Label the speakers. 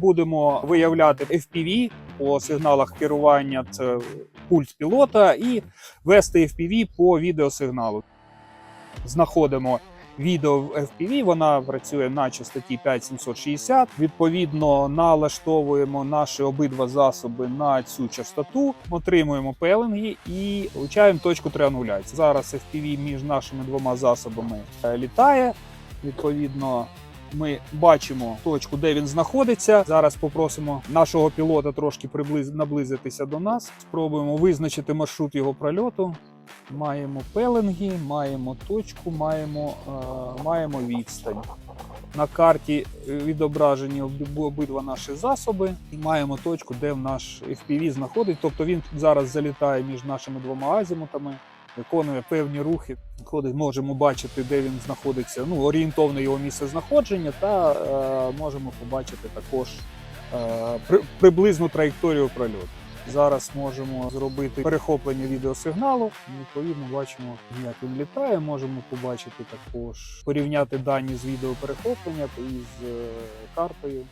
Speaker 1: будемо виявляти FPV по сигналах керування, це пульс пілота, і вести FPV по відеосигналу. Знаходимо відео в FPV, вона працює на частоті 5760. Відповідно, налаштовуємо наші обидва засоби на цю частоту, отримуємо пеленги і влучаємо точку триангуляції. Зараз FPV між нашими двома засобами е, літає. Відповідно, ми бачимо точку, де він знаходиться. Зараз попросимо нашого пілота трошки приблиз... наблизитися до нас. Спробуємо визначити маршрут його прольоту. Маємо пеленги, маємо точку, маємо, е, маємо відстань. На карті е, відображені обидва наші засоби. І маємо точку, де в наш FPV знаходить. Тобто він зараз залітає між нашими двома азімутами, виконує певні рухи. Виходить, можемо бачити, де він знаходиться, ну, орієнтовне його місце знаходження, та е, можемо побачити також е, при, приблизну траєкторію прольоту. Зараз можемо зробити перехоплення відеосигналу. Відповідно, бачимо, як він літає. Можемо побачити також порівняти дані з відеоперехоплення із е, картою.